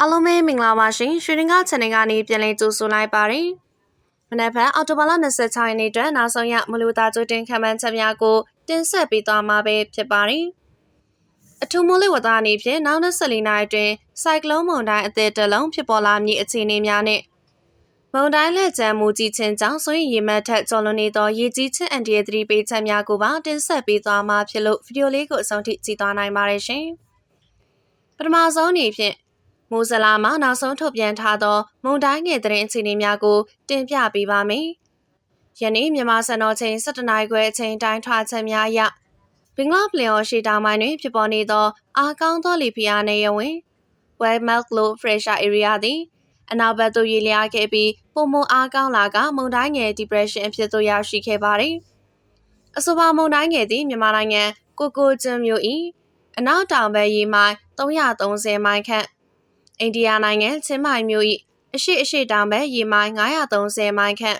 အားလုံးပဲမင်္ဂလာပါရှင်ရွှေရင်က channel ကနေပြန်လည်ကြိုဆိုလိုက်ပါတယ်မနက်ဖြန်အော်တိုဘာလ26ရက်နေ့အတွက်နောက်ဆုံးရမလူသားကြိုတင်ခံမှန်းချက်များကိုတင်ဆက်ပေးသွားမှာပဲဖြစ်ပါတယ်အထူးမိုးလေဝသအနေဖြင့်နောက်24နာရီအတွင်းစိုက်ကလုန်းမုန်တိုင်းအသစ်တစ်လုံးဖြစ်ပေါ်လာမည့်အခြေအနေများနဲ့မုန်တိုင်းလက်ကျန်မူကြီးချင်းကြောင့်ဆိုရင်ရေမတ်ထက်ကျော်လွန်နေသောရေကြီးချင်းအန်ဒီယသတိပေးချက်များကိုပါတင်ဆက်ပေးသွားမှာဖြစ်လို့ဗီဒီယိုလေးကိုအဆုံးထိကြည့်သွားနိုင်ပါတယ်ရှင်ပထမဆုံးအနေဖြင့် မိုးဇလာမှာနောက်ဆုံးထုတ်ပြန်ထားသော မုန်တိုင်းငယ်သတင်းအခြေအနေများကို တင်ပြပေးပါမယ်။ယနေ့မြန်မာစံတော်ချိန်17နာရီခွဲအချိန်တိုင်းထွာချက်များအရဘင်္ဂလားပလင်အော်ရှီတောင်ပိုင်းတွင်ဖြစ်ပေါ်နေသောအားကောင်းသောလေဖိအားနည်းရဝင် West Milk Low Pressure Area သည်အနောက်ဘက်သို့ရွေ့လျားခဲ့ပြီးပုံမအားကောင်းလာကမုန်တိုင်းငယ် depression အဖြစ်သို့ရောက်ရှိခဲ့ပါသည်။အဆိုပါမုန်တိုင်းငယ်သည်မြန်မာနိုင်ငံကိုကိုကျွန်းမြို့၏အနောက်တောင်ဘက်ရေမိုင်330မိုင်ခန့် အိန္ဒိယနိုင်ငံချင်းမိုင်မြို့၏အရှိအရှိတောင်ဘက်ရေမိုင်930မိုင်ခန့်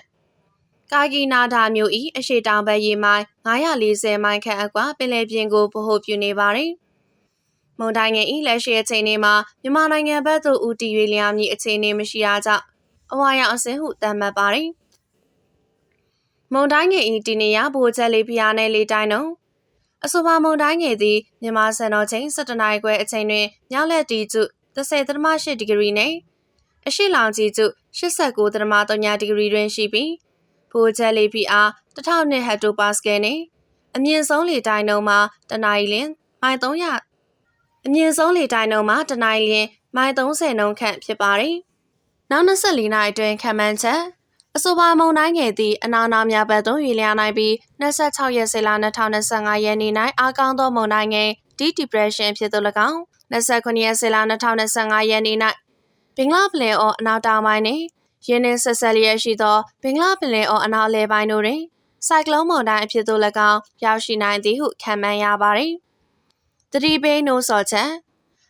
ကာဂီနာဒါမြို့၏အရှိတောင်ဘက်ရေမိုင်940မိုင်ခန့်အကွာပင်လယ်ပြင်ကိုဗဟိုပြုနေပါသည်မုန်တိုင်းငယ်၏လက်ရှိအချိန်လေးမှာမြန်မာနိုင်ငံဘက်သို့ဦးတည်၍လျာမည့်အခြေအနေမရှိတာကြောင့်အဝါရောင်အစင်းဟုသတ်မှတ်ပါသည်မုန်တိုင်းငယ်၏တည်နေရဗိုလ်ချက်လေးဖျားနယ်လေးတိုင်းလုံးအဆိုပါမုန်တိုင်းငယ်သည်မြန်မာစံတော်ချိန်17နာရီခွဲအချိန်တွင်ညလက်တီကျ 30.8ဒီဂရီနဲ့အရှိလောင်ကြီးကျ89.3ဒီဂရီတွင်ရှိပြီးဖိုးချက်လေးဖီအား1000နှစ်ဟက်တိုပါစကယ်နဲ့အမြင့်ဆုံးလေတိုင်းနှုန်းမှာတနအီလင်းမိုင်300အမြင့်ဆုံးလေတိုင်းနှုန်းမှာတနအီလင်းမိုင်30နှုန်းခန့်ဖြစ်ပါတယ်။နောက်24နာရီအတွင်းခံမှန်းချက်အဆိုပါမုန်တိုင်းငယ်သည့်အနာနာများဘက်သို့ရွေ့လျားနိုင်ပြီး26ရက်စေလ2025ရက်နေ့၌အားကောင်းသောမုန်တိုင်းငယ် Deep Depression ဖြစ်သို့၎င်း 29ရက်စေလ2025ရက်နေ့၌ဘင်္ဂလားပလင်အော်အနောက်တောင်ပိုင်းနှင့်ရင်းနှင်းဆက်ဆက်လျက်ရှိသောဘင်္ဂလားပလင်အော်အနောက်အလယ်ပိုင်းတို့တွင်စိုက်ကလုန်းမုန်တိုင်းအဖြစ်သို့၎င်းရောက်ရှိနိုင်သည်ဟုခန့်မှန်းရပါသည်။တတိပိနိုးစော်ချက်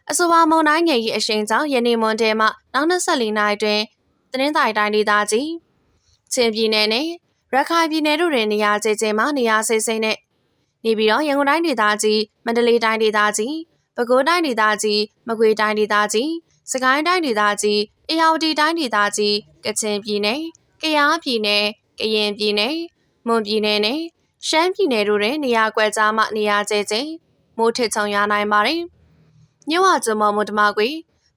အဆိုပါမုန်တိုင်းငယ်၏အရှိန်ကြောင့်ယနေ့မွန်တဲမှနောက်24နာရီတွင်တင်းတိုင်းတိုင်းဒေသကြီးချင်းပြည်နယ်နဲ့ရခိုင်ပြည်နယ်တို့တွင်နေရာကျကျမှနေရာစိစိမ့်နဲ့နေပြီးတော့ရန်ကုန်တိုင်းဒေသကြီးမန္တလေးတိုင်းဒေသကြီး ပဲခူးတိုင်းဒေသကြီးမကွေးတိုင်းဒေသကြီးစကိုင်းတိုင်းဒေသကြီးအေရဝတီတိုင်းဒေသကြီးကချင်ပြည်နယ်ကယားပြည်နယ်ကရင်ပြည်နယ်မွန်ပြည်နယ်နဲ့ရှမ်းပြည်နယ်တို့တွင်နေရာကွက်ကြားမှနေရာကျကျမိုးထစ်ချုံရနိုင်ပါတယ်။မြို့ဝကျွန်းမော်မုဒ္ဓမကွေ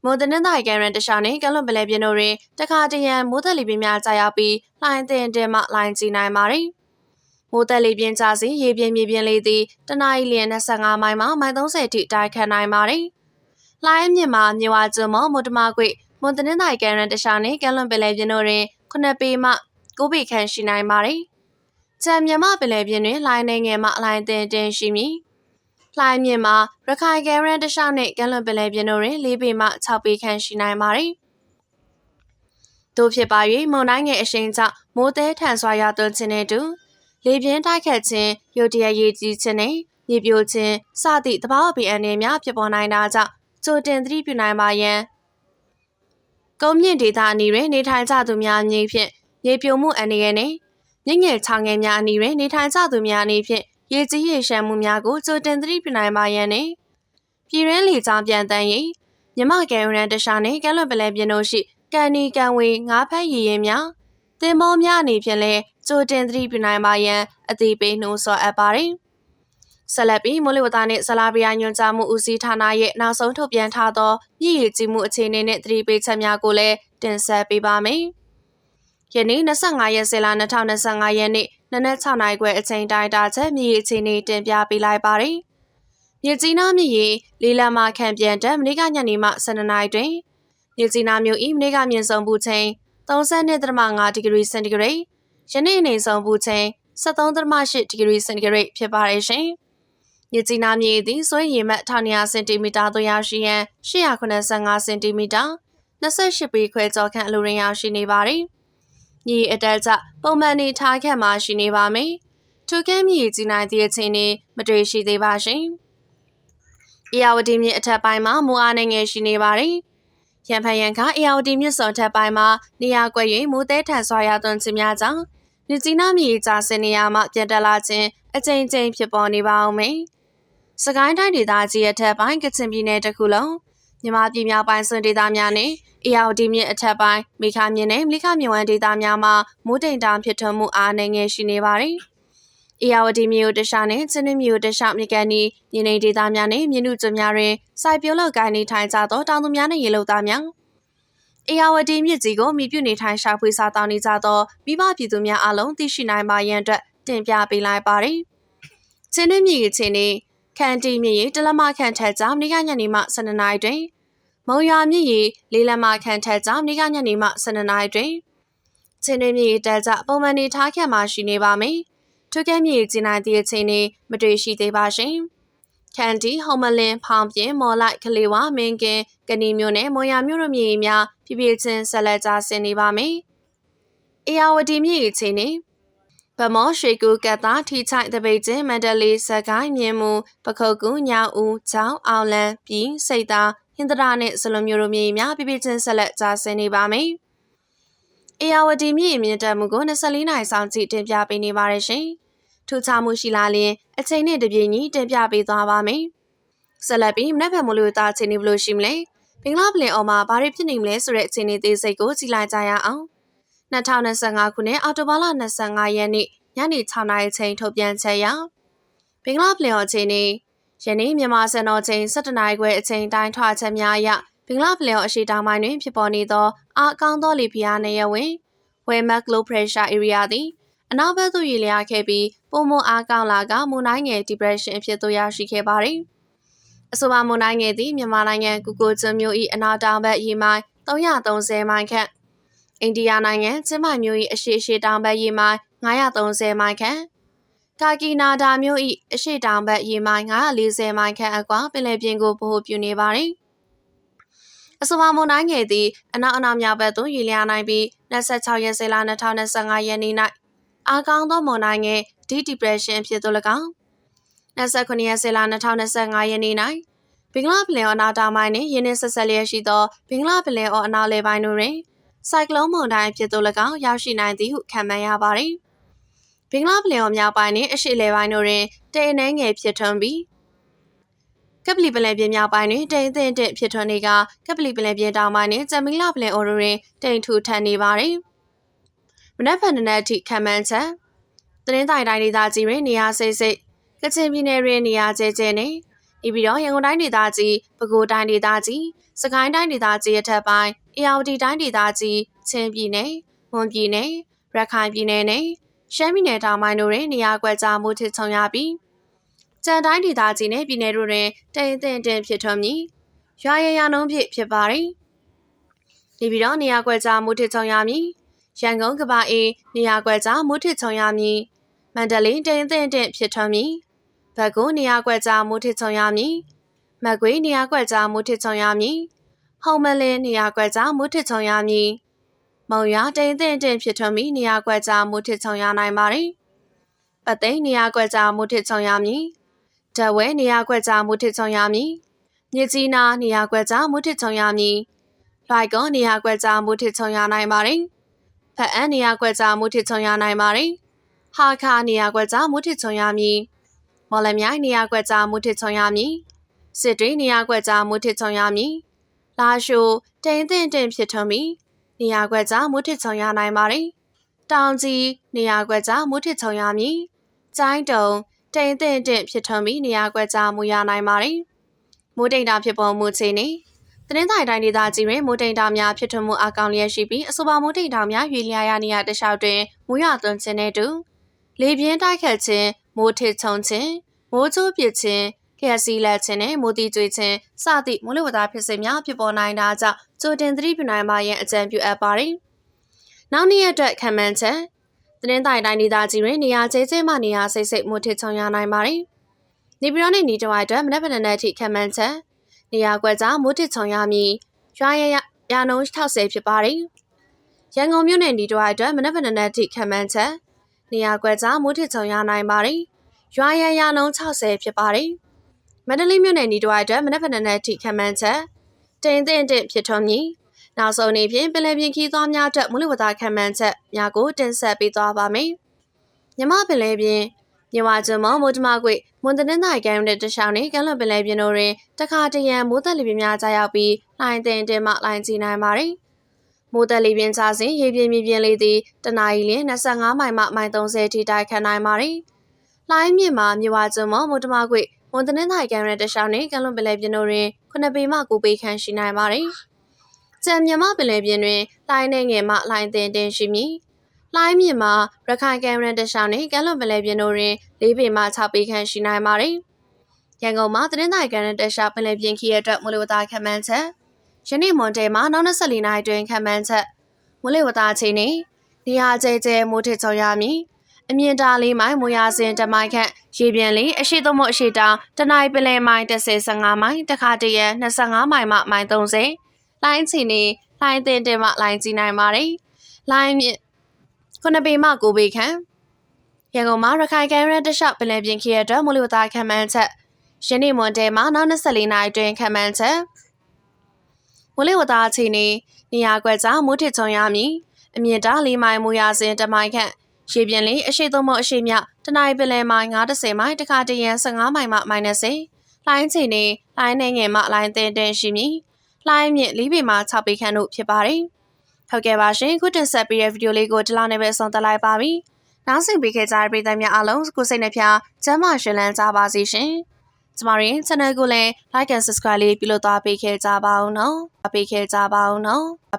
မွန်တနင်္သာရီကရန်တခြားနဲ့ကလွန်ပလဲပြင်းတို့တွင်တခါတရံမိုးသက်လီပြင်းများကြာရောက်ပြီးလှိုင်းတင်တင်မှလှိုင်းကြီးနိုင်ပါတယ်။ မိုးသက်လေပြင်းကြစီရေပြင်းမြေပြင်းလေးသည်တနအီလျင်25မိုင်မှမိုင်30ထိတိုက်ခတ်နိုင်ပါတယ်။လှိုင်းမြင့်မှာမြေဝကျွန်းမော်မုဒ္ဓမကွေမွန်တနင်္သာရီကရန်တခြားနဲ့ကလွန်ပလဲပြင်းတို့တွင်9ပေမှ9ပေခန့်ရှိနိုင်ပါတယ်။ချံမြမပလဲပြင်းတွင်လှိုင်းနေငယ်မှလှိုင်းတင်တင်ရှိမည်။လှိုင်းမြင့်မှာရခိုင်ကဲရန်တခြားနဲ့ကမ်းလွန်ပလဲပြင်းတို့တွင်၄ပေမှ6ပေခန့်ရှိနိုင်ပါတယ်။တို့ဖြစ်ပါ၍မုန်တိုင်းငယ်အရှိန်ကြောင့်မိုးသေးထန်စွာရွာသွန်းခြင်းနဲ့တူ လေပြင်းတိုက်ခတ်ခြင်းရုတ်တရက်ရေးကြီးခြင်းနဲ့မြေပြိုခြင်းစသည့်သဘာဝဘေးအန္တရာယ်များဖြစ်ပေါ်နိုင်တာကြောင့်ကြိုတင်သတိပြုနိုင်ပါရန်ကုန်းမြင့်ဒေသအနီးတွင်နေထိုင်ကြသူများအမည်ဖြင့်မြေပြိုမှုအန္တရာယ်နှင့်မြင့်ငယ်ချောင်းငယ်များအနီးတွင်နေထိုင်ကြသူများအနေဖြင့်ရေကြီးရေရှမ်းမှုများကိုကြိုတင်သတိပြုနိုင်ပါရန်နှင့်ပြည်ရင်းလေကြောင်းပြန်တန်းရင်မြမကံရန်တခြားနှင့်ကမ်းလွန်ပလဲပြင်းတို့ရှိကန်နီကန်ဝေငါးဖက်ရည်ရင်များတင်မောများအနေဖြင့်လည်း ကြိုတင်သတိပြုနိုင်ပါရန်အသေးပေးနှိုးဆော်အပ်ပါတယ်။ဆက်လက်ပြီးမိုးလေဝသနှင့်ဆလာဗီယာညွှန်ကြားမှုဦးစီးဌာနရဲ့နောက်ဆုံးထုတ်ပြန်ထားသောမြည်ရည်ကြီးမှုအခြေအနေနဲ့သတိပေးချက်များကိုလည်းတင်ဆက်ပေးပါမယ်။ယနေ့25ရက်ဇေလ2025ရက်နေ့နနက်6နာရီခွဲအချိန်တိုင်းတာချက်မြေအခြေအနေတင်ပြပေးလိုက်ပါတယ်။မြေကြီးနားမြေရီလေးလမ်းမှာခံပြန်တက်မနေ့ကညနေမှ12နာရီတွင်မြေကြီးနားမြို့ဤမနေ့ကမြင့်ဆုံးပူချိန်32.5ဒီဂရီစင်တီဂရိတ် ယနေ့အနေဆုံးပူချိန်73.8ဒီဂရီစင်တီဂရိတ်ဖြစ်ပါတယ်ရှင်။မြေကြီးနားမြေသည်ဆွေးရင်မှတ်1200စင်တီမီတာသို့ရောက်ရှိရန်885စင်တီမီတာ28ပေခွဲကျော်ခန့်အလိုရင်းရောက်ရှိနေပါတယ်။ညီအတက်ကြပုံမှန်နေထားခဲ့မှရှိနေပါမယ်။ထိုကဲမြည်ကြီးနိုင်သည့်အချိန်นี้မတွေ့ရှိသေးပါရှင်။အေယာဝတီမြစ်အထက်ပိုင်းမှာမူအားနေငယ်ရှိနေပါတယ်။ရန်ဖန်ရန်ကအေယာဝတီမြစ်စော်ထက်ပိုင်းမှာနေရာကွက်၍မူသေးထန်စွာရသွန်းခြင်းများကြောင့် မြကြီးနားမြေကြာစင်နေရာမှပြန်တက်လာခြင်းအကြိမ်ကြိမ်ဖြစ်ပေါ်နေပါအောင်မယ်။စကိုင်းတိုင်းဒေသကြီးအထက်ပိုင်းကချင်ပြည်နယ်တစ်ခုလုံးမြန်မာပြည်မြောက်ပိုင်းစွန်ဒေသများနဲ့အေယာဝတီမြစ်အထက်ပိုင်းမိခါမြစ်နဲ့မိခါမြစ်ဝမ်းဒေသများမှာမိုးတိမ်တောင်ဖြစ်ထွန်းမှုအားနည်းငယ်ရှိနေပါတယ်။အေယာဝတီမြို့တခြားနဲ့ချင်းနှင်းမြို့တခြားမြေကန်ဒီမြေနေဒေသများနဲ့မြင်းနုကျွများတွင်စိုက်ပျိုးလောက်ကိုင်းနေထိုင်ကြသောတောင်သူများနဲ့ရေလုံသားများ အေယာဝတီမြစ်ကြီးကိုမိပြုနေထိုင်ရှာဖွေစားတောင်းနေကြသောမိဘပြည်သူများအလုံးသိရှိနိုင်ပါရန်အတွက်တင်ပြပေးလိုက်ပါတယ်။ချင်းနှင်းမြေချင်းနေခန်တီမြေတလမခန့်ထက်ကြောင့်နေ့ကညနေမှ12နာရီတွင်မုံရွာမြစ်ရေလေးလမခန့်ထက်ကြောင့်နေ့ကညနေမှ12နာရီတွင်ချင်းတွင်းမြစ်တက်ကြပုံမှန်နေထားခဲ့မှရှိနေပါမယ်။ထွကဲမြစ်ကျင်းနိုင်တဲ့အချိန်နေမတွေ့ရှိသေးပါရှင်။ ခန်တီဟောမလင်းဖောင်ပြင်းမော်လိုက်ကလေးဝမင်းကင်ကဏီမျိုးနဲ့မွန်ရမျိုးတို့မြေများပြပြချင်းဆက်လက်ကြဆင်နေပါမယ်။အေယာဝတီမြစ်အချိန်နေဗမောရွှေကူကတ်သားထီချိုက်တပိတ်ချင်းမန္တလေးစကိုင်းမြင်းမူပခုတ်ကူညောင်ဦးချောင်းအောင်လန်ပြည်စိတ်သားဟင်္ဒရာနဲ့ဇလုံးမျိုးတို့မြေများပြပြချင်းဆက်လက်ကြားဆင်းနေပါမယ်။အေယာဝတီမြစ်မြင့်တက်မှုကို24နိုင်ဆောင်ကြည့်တင်ပြပေးနေပါတယ်ရှင်။ ထူးခြားမှုရှိလာရင်အချိန်နဲ့တပြေးညီတင်ပြပေးသွားပါမယ်။ဆက်လက်ပြီးမနက်ဖြန်မလို့သားချိန်နေဘလို့ရှိမလဲ။ဘင်္ဂလားပလင်အော်မှာဘာတွေဖြစ်နေမလဲဆိုတဲ့အခြေအနေသေးစိတ်ကိုကြည့်လိုက်ကြရအောင်။2025ခုနှစ်အောက်တိုဘာလ25ရက်နေ့ညနေ6နာရီချိန်ထုတ်ပြန်ချက်အရဘင်္ဂလားပလင်အော်ချိန်နေယနေ့မြန်မာစံတော်ချိန်17နာရီခွဲအချိန်တိုင်းထွာချက်များအရဘင်္ဂလားပလင်အော်အရှိတောင်ပိုင်းတွင်ဖြစ်ပေါ်နေသောအားအကောင်းသောလေဖိအားနည်းဝင်ဝဲမက်လိုပရက်ရှာ area သည်အနောက်ဘက်သို့ရေလျားခဲ့ပြီး ပုံမအားကောင်းလာကမုန်တိုင်းငယ် depression အဖြစ်သို့ရရှိခဲ့ပါသည်အဆိုပါမုန်တိုင်းငယ်သည်မြန်မာနိုင်ငံကူကိုကျွန်းမြို့၏အနောက်တောင်ဘက်ရေမိုင်330မိုင်ခန့်အိန္ဒိယနိုင်ငံကျင်းမိုင်မြို့၏အရှိရှိတောင်ဘက်ရေမိုင်930မိုင်ခန့်ကာကီနာဒါမြို့၏အရှိတောင်ဘက်ရေမိုင်940မိုင်ခန့်အကွာပင်လယ်ပြင်ကိုဗဟိုပြုနေပါသည်အဆိုပါမုန်တိုင်းငယ်သည်အနောက်အနောက်မြောက်ဘက်သို့ရွေ့လျားနိုင်ပြီး26ရက်စေလ2025ရက်နေ့၌အားကောင်းသောမုန်တိုင်းငယ် Deep Depression ဖြစ်သို့၎င်း29ရက်စေလ2025ရက်နေ့၌ဘင်္ဂလားပင်လယ်အော်အနောက်တောင်ပိုင်းနှင့်ရင်းနှီးဆက်ဆက်လျက်ရှိသောဘင်္ဂလားပင်လယ်အော်အနောက်လယ်ပိုင်းတို့တွင်စိုက်ကလုန်းမုန်တိုင်းဖြစ်သို့၎င်းရောက်ရှိနိုင်သည်ဟုခန့်မှန်းရပါသည်။ဘင်္ဂလားပလင်အော်မြောက်ပိုင်းနှင့်အရှေ့လယ်ပိုင်းတို့တွင်တိမ်နှဲငယ်ဖြစ်ထွန်းပြီးကပလီပလယ်ပြင်မြောက်ပိုင်းတွင်တိမ်အသင့်တဲ့ဖြစ်ထွန်းနေကကပလီပလယ်ပြင်တောင်ပိုင်းနှင့်ဂျမီလာပလယ်အော်တို့တွင်တိမ်ထူထန်နေပါသည်။မနက်ဖြန်နက်အထိခန့်မှန်းချက် သတင်းတိုင်တိုင်းဒေသကြီးတွင်နေရာစိတ်စိတ်ကချင်ပြည်နယ်တွင်နေရာကျဲကျဲနှင့်ဤပြီးတော့ရန်ကုန်တိုင်းဒေသကြီးပဲခူးတိုင်းဒေသကြီးစကိုင်းတိုင်းဒေသကြီးအထက်ပိုင်းအေရဝတီတိုင်းဒေသကြီးချင်းပြည်နယ်၊မွန်ပြည်နယ်၊ရခိုင်ပြည်နယ်နဲ့ရှမ်းပြည်နယ်တောင်ပိုင်းတို့တွင်နေရာကွက်ကြားမှုထစ်ချုံရပြီးကြံတိုင်းဒေသကြီးနဲ့ပြည်နယ်တို့တွင်တိမ်တင်တင်ဖြစ်ထွန်းမည်။ရွာရရနှုံးဖြစ်ဖြစ်ပါသည်။ဒီပြီးတော့နေရာကွက်ကြားမှုထစ်ချုံရမည်။ရန်ကုန်ကပအေးနေရာကွက်ကြားမှုထစ်ချုံရမည်။ မန္တလေးတိမ်တင်တင်ဖြစ်ထွန်းမည်။ဘက်ကိုနေရာကွက်ကြားမှုထစ်ချုံရမည်။မကွေးနေရာကွက်ကြားမှုထစ်ချုံရမည်။ဟုံမလင်းနေရာကွက်ကြားမူထစ်ချုံရမည်မုံရတိမ်တင်တင်ဖြစ်ထွန်းပြီးနေရာကွက်ကြားမူထစ်ချုံရနိုင်ပါသည်ပသိန်းနေရာကွက်ကြားမူထစ်ချုံရမည်ဓဝဲနေရာကွက်ကြားမူထစ်ချုံရမည်မြစ်ကြီးနားနေရာကွက်ကြားမူထစ်ချုံရမည်လိုက်ကောနေရာကွက်ကြားမူထစ်ချုံရနိုင်ပါသည်ဖက်အန်းနေရာကွက်ကြားမူထစ်ချုံရနိုင်ပါသည် ဟာခါနေရာကွက်ကြားမူထစ်ချုံရမည်မော်လမြိုင်နေရာကွက်ကြားမူထစ်ချုံရမည်စစ်တွေနေရာကွက်ကြားမူထစ်ချုံရမည်လာရှိုတိမ်တင်တင်ဖြစ်ထွန်းပြီးနေရာကွက်ကြားမုထစ်ချုံရနိုင်ပါတယ်။တောင်ကြီးနေရာကွက်ကြားမုထစ်ချုံရမည်။ကျိုင်းတုံတိမ်တင်တင်ဖြစ်ထွန်းပြီးနေရာကွက်ကြားမူရနိုင်ပါတယ်။မိုးတိမ်တာဖြစ်ပေါ်မှုခြေနေတနင်္သာရီတိုင်းဒေသကြီးတွင်မိုးတိမ်တာများဖြစ်ထွန်းမှုအကောင်လျက်ရှိပြီးအဆိုပါမိုးတိမ်တာများရွေလျားရနေရတခြားတွင်မူရသွန်းခြင်းနဲ့တူ လေပြင်းတိုက်ခတ်ခြင်းမိုးထစ်ချုံခြင်းမိုးချိုးပစ်ခြင်းလျှက်စီးလက်ခြင်းနဲ့မိုးတိကျွေးခြင်းစသည့်မိုးလေဝသဖြစ်စဉ်များဖြစ်ပေါ်နိုင်တာကြောင့်ကြိုတင်သတိပြုနိုင်ပါရန်အကြံပြုအပ်ပါတယ်။နောက်နေ့အတွက်ခံမှန်းချက်သတင်းတိုင်တိုင်းဒေသကြီးတွင်နေရာကျဲကျဲမှနေရာစိတ်စိတ်မိုးထစ်ချုံရနိုင်ပါတယ်။နေပြည်တော်နှင့်နေတဝိုက်အတွက်မနက်ဖြန်နေ့အထိခံမှန်းချက်နေရာကွက်ကြားမိုးထစ်ချုံရမည်ရွာရရရာနှုန်း60ဖြစ်ပါတယ်။ရန်ကုန်မြို့နယ်ဒီတဝိုက်အတွက်မနက်ဖြန်နေ့အထိခံမှန်းချက် နေရာကွက်ကြားမိုးထစ်ချုံရနိုင်ပါတယ်။ရွာရရနှုန်း60ဖြစ်ပါတယ်။မန္တလေးမြို့နယ်နီးတွားအတွက်မနက်ဖြန်နေ့အထိခံမှန်းချက်တိမ်တင်တင်ဖြစ်ထွန်းမည်နောက်ဆုံးအနေဖြင့်ပင်လယ်ပြင်ခီးသွားများအတွက်မူလဝတ္တခံမှန်းချက်များကိုတင်ဆက်ပေးသွားပါမယ်မြမပင်လယ်ပြင်မြဝကျွန်းမမိုးတမကွေမွန်တနင်္သာရီကမ်းတဲ့တခြားနေကမ်းလွန်ပင်လယ်ပြင်တို့တွင်တခါတရံမိုးသက်လေပြင်းများကြားရောက်ပြီးလိုင်းတင်တင်မှလိုင်းကြီးနိုင်ပါတယ်။ မိုးသက်လေပြင်းချစဉ်ရေပြင်းမြပြင်းလေးသည်တနအီလ25မိုင်မှမိုင်30ထိတိုက်ခတ်နိုင်ပါတယ်။လိုင်းမြင့်မှာမြဝကျွန်းမမိုးတမကွေမွန်တနင်္သာရီကမ်းတဲ့တခြားနေကမ်းလွန်ပင်လယ်ပြင်တို့တွင်9ပေမှ9ပေခန့်ရှိနိုင်ပါတယ်။ကြံမြမပင်လယ်ပြင်တွင်လိုင်းနေငယ်မှလိုင်းတင်တင်ရှိမည်။လိုင်းမြင့်မှာရခိုင်ကမ်းရန်တရှောင်းနဲ့ကမ်းလွန်ပလဲပြင်းတို့တွင်၄ပေမှ6ပေခန့်ရှိနိုင်ပါတယ်။ရန်ကုန်မှာသတင်းတိုင်ကမ်းရန်တရှောင်းပလဲပြင်းခီရအတွက်မူလဝတာခန့်မှန်းချက် ယနေ့မွန်ဒေမှာနောက်24နာရီတွင်ခန့်မှန်းချက်မူလဝတာချိန်နေနေရာကျဲကျဲမိုးထစ်ချုံရမည်အမြင့်တာလေးမိုင်မူရစင်တမိုင်ခန့်ရေပြန်လေးအရှိသုံးမအရှိတောင်တနိုင်ပလဲမိုင်35မိုင်တခါတရံ25မိုင်မှမိုင်30လိုင်းချီနေလိုင်းတင်တင်မှလိုင်းကြည့်နိုင်ပါတယ်လိုင်းမြင့်9ပေမှ9ပေခန့်ရန်ကုန်မှာရခိုင်ကမ်းရန်တလျှောက်ပင်လယ်ပြင်ခရီးအတွက်မိုးလေဝသခန့်မှန်းချက်ယနေ့မွန်တဲမှာနောက်24နာရီအတွင်းခန့်မှန်းချက် မိုးလေဝသအခြေအနေနေရာကွက်ကြားမိုးထစ်ချုံရမည်အမြင့်တာ၄မိုင်မူရစဉ်တမိုင်ခန့်ရေပြင်လေးအရှိသုံးမအရှိမြတနင်္ပင်လယ်မိုင်90မိုင်တခါတရံ15မိုင်မှ -30 လိုင်းချီနေလိုင်းနေငယ်မှလိုင်းတင်တင်ရှိမည်လိုင်းမြင့်၄ပေမှ6ပေခန့်တို့ဖြစ်ပါတယ်ဟုတ်ကဲ့ပါရှင်ခုတင်ဆက်ပေးတဲ့ဗီဒီယိုလေးကိုဒီလောက်နဲ့ပဲဆုံးသတ်လိုက်ပါပြီ။နောက်ဆက်ပေးခဲ့ကြတဲ့ပရိသတ်များအားလုံးကိုစိတ်နှပြကျမ်းမာရှင်လန်းကြပါစေရှင်။ ကျမတို့ channel ကိုလည်း like and subscribe လေးပြုလုပ်သွားပေးခဲ့ကြပါဦးနော်။ပေးခဲ့ကြပါဦးနော်။